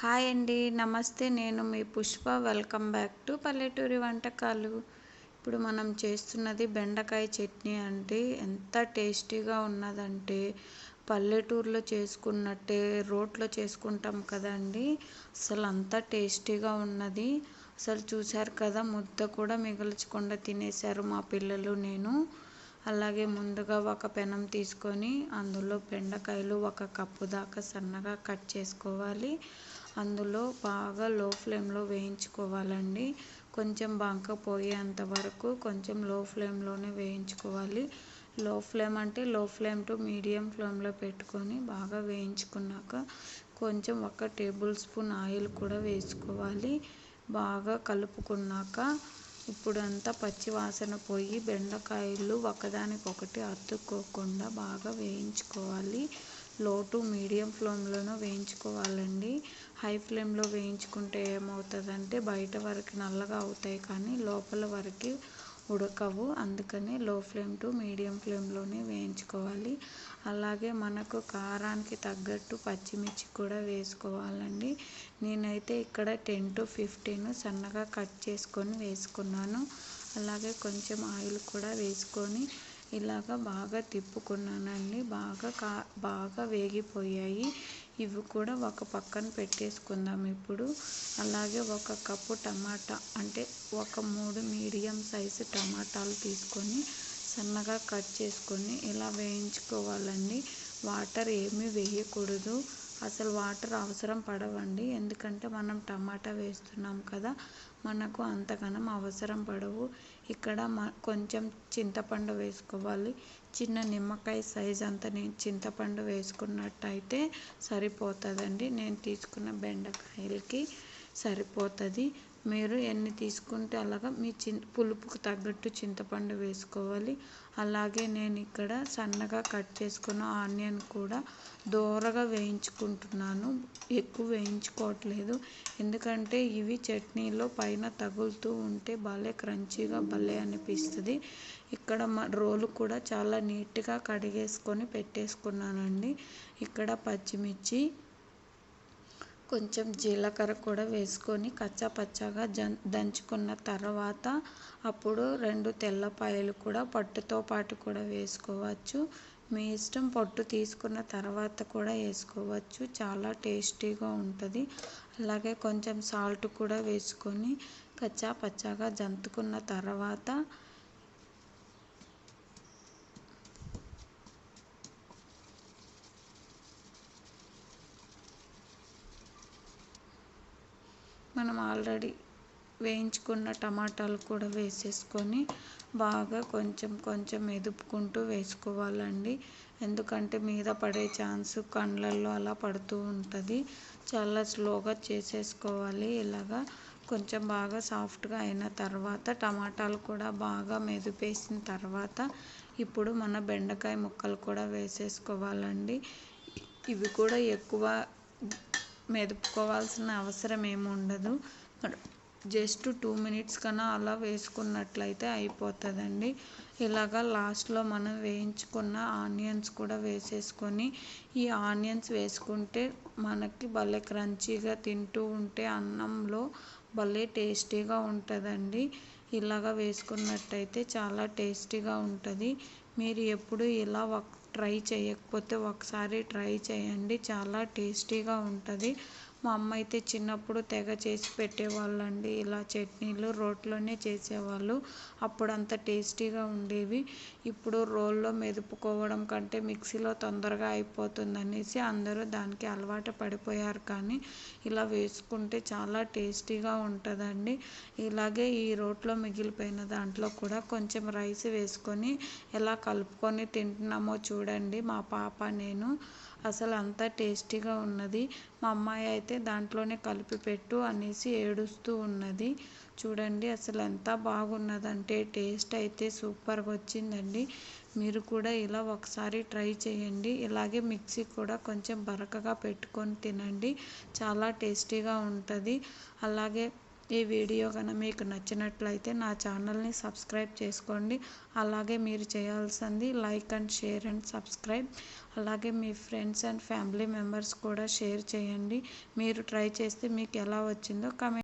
Hi అండి. నమస్తే. నేను మీ Pushpa. Welcome back to Palleturi Vantakalu. ఇప్పుడు మనం చేస్తున్నది బెండకాయ చట్నీ అండి. ఎంత టేస్టీగా ఉన్నదంటే పల్లెటూరులో చేసుకున్నట్టే రోట్లో చేసుకుంటాం కదండి. అసలు అంత టేస్టీగా ఉన్నది. అసలు చూశారు కదా ముద్ద కూడా మిగల్చకుండా తినేశారు మా పిల్లలు నేను. అలాగే ముందుగా ఒక పెనం తీసుకొని అందులో బెండకాయలు ఒక కప్పు దాకా సన్నగా కట్ చేసుకోవాలి. అందులో బాగా లో ఫ్లేమ్లో వేయించుకోవాలండి. కొంచెం బంక పోయేంత వరకు కొంచెం లో ఫ్లేమ్లోనే వేయించుకోవాలి. లో ఫ్లేమ్ అంటే లో ఫ్లేమ్ టు మీడియం ఫ్లేమ్లో పెట్టుకొని బాగా వేయించుకున్నాక కొంచెం ఒక టేబుల్ స్పూన్ ఆయిల్ కూడా వేసుకోవాలి. బాగా కలుపుకున్నాక ఇప్పుడంతా పచ్చివాసన పచ్చి వాసన పోయి బెండకాయలు ఒకదానికొకటి అతుక్కోకుండా బాగా వేయించుకోవాలి. లో టు మీడియం ఫ్లేమ్లోనూ వేయించుకోవాలండి. హై ఫ్లేమ్లో వేయించుకుంటే ఏమవుతుందంటే బయట వరకు నల్లగా అవుతాయి కానీ లోపల వరకు ఉడకవు. అందుకని లో ఫ్లేమ్ టు మీడియం ఫ్లేమ్లోనే వేయించుకోవాలి. అలాగే మనకు కారానికి తగ్గట్టు పచ్చిమిర్చి కూడా వేసుకోవాలండి. నేనైతే ఇక్కడ టెన్ టు ఫిఫ్టీన్ సన్నగా కట్ చేసుకొని వేసుకున్నాను. అలాగే కొంచెం ఆయిల్ కూడా వేసుకొని ఇలాగ బాగా తిప్పుకున్నానండి. బాగా కా బాగా వేగిపోయాయి. ఇవి కూడా ఒక పక్కన పెట్టేసుకుందాం ఇప్పుడు. అలాగే ఒక కప్పు టమాటా అంటే ఒక మూడు మీడియం సైజు టమాటాలు తీసుకొని సన్నగా కట్ చేసుకొని ఇలా వేయించుకోవాలండి. వాటర్ ఏమీ వేయకూడదు. అసలు వాటర్ అవసరం పడవండి. ఎందుకంటే మనం టమాటా వేస్తున్నాం కదా మనకు అంతగానం అవసరం పడవు. ఇక్కడ మ కొంచెం చింతపండు వేసుకోవాలి. చిన్న నిమ్మకాయ సైజ్ అంత నేను చింతపండు వేసుకున్నట్టయితే సరిపోతుందండి. నేను తీసుకున్న బెండకాయలకి సరిపోతుంది. మీరు ఎన్ని తీసుకుంటే అలాగా మీ చి పులుపుకు తగ్గట్టు చింతపండు వేసుకోవాలి. అలాగే నేను ఇక్కడ సన్నగా కట్ చేసుకున్న ఆనియన్ కూడా దోరగా వేయించుకుంటున్నాను. ఎక్కువ వేయించుకోవట్లేదు. ఎందుకంటే ఇవి చట్నీలో పైన తగులుతూ ఉంటే భలే క్రంచీగా భలే అనిపిస్తుంది. ఇక్కడ మా రోలు కూడా చాలా నీట్గా కడిగేసుకొని పెట్టేసుకున్నానండి. ఇక్కడ పచ్చిమిర్చి కొంచెం జీలకర్ర కూడా వేసుకొని కచ్చా పచ్చాగా జం దంచుకున్న తర్వాత అప్పుడు రెండు తెల్లపాయలు కూడా పట్టుతో పాటు కూడా వేసుకోవచ్చు. మీ ఇష్టం పొట్టు తీసుకున్న తర్వాత కూడా వేసుకోవచ్చు. చాలా టేస్టీగా ఉంటుంది. అలాగే కొంచెం సాల్ట్ కూడా వేసుకొని కచ్చా పచ్చాగా జంతుకున్న తర్వాత మనం ఆల్రెడీ వేయించుకున్న టమాటాలు కూడా వేసేసుకొని బాగా కొంచెం కొంచెం మెదుపుకుంటూ వేసుకోవాలండి. ఎందుకంటే మీద పడే ఛాన్స్ కండ్లల్లో అలా పడుతూ ఉంటుంది. చాలా స్లోగా చేసేసుకోవాలి. ఇలాగా కొంచెం బాగా సాఫ్ట్గా అయిన తర్వాత టమాటాలు కూడా బాగా మెదిపేసిన తర్వాత ఇప్పుడు మన బెండకాయ ముక్కలు కూడా వేసేసుకోవాలండి. ఇవి కూడా ఎక్కువ మెదుపుకోవాల్సిన అవసరం ఏమి ఉండదు. జస్ట్ టూ మినిట్స్ కన్నా అలా వేసుకున్నట్లయితే అయిపోతుందండి. ఇలాగా లాస్ట్లో మనం వేయించుకున్న ఆనియన్స్ కూడా వేసేసుకొని ఈ ఆనియన్స్ వేసుకుంటే మనకి భలే క్రంచీగా తింటూ ఉంటే అన్నంలో భలే టేస్టీగా ఉంటుందండి. ఇలాగ వేసుకున్నట్టయితే చాలా టేస్టీగా ఉంటుంది. మీరు ఎప్పుడు ఇలా ఒక ట్రై చేయకపోతే ఒకసారి ట్రై చేయండి. చాలా టేస్టీగా ఉంటుంది. మా అమ్మ అయితే చిన్నప్పుడు తెగ చేసి పెట్టేవాళ్ళండి. ఇలా చట్నీలు రోట్లోనే చేసేవాళ్ళు. అప్పుడు అంత టేస్టీగా ఉండేవి. ఇప్పుడు రోల్లో మెదుపుకోవడం కంటే మిక్సీలో తొందరగా అయిపోతుంది అనేసి అందరూ దానికి అలవాటు పడిపోయారు. కానీ ఇలా వేసుకుంటే చాలా టేస్టీగా ఉంటుందండి. ఇలాగే ఈ రోట్లో మిగిలిపోయిన దాంట్లో కూడా కొంచెం రైస్ వేసుకొని ఎలా కలుపుకొని తింటున్నామో చూడండి. మా పాప నేను అసలు అంత టేస్టీగా ఉన్నది. మా అమ్మాయి అయితే దాంట్లోనే కలిపి పెట్టు అనేసి ఏడుస్తూ ఉన్నది. చూడండి అసలు ఎంత బాగున్నదంటే టేస్ట్ అయితే సూపర్గా వచ్చిందండి. మీరు కూడా ఇలా ఒకసారి ట్రై చేయండి. ఇలాగే మిక్సీ కూడా కొంచెం బరకగా పెట్టుకొని తినండి. చాలా టేస్టీగా ఉంటుంది. అలాగే ఈ వీడియో కనుక మీకు నచ్చినట్లయితే నా ఛానల్ని సబ్స్క్రైబ్ చేసుకోండి. అలాగే మీరు చేయాల్సింది like and share and subscribe. అలాగే మీ ఫ్రెండ్స్ అండ్ ఫ్యామిలీ మెంబర్స్ కూడా షేర్ చేయండి. మీరు ట్రై చేస్తే మీకు ఎలా వచ్చిందో కమెంట్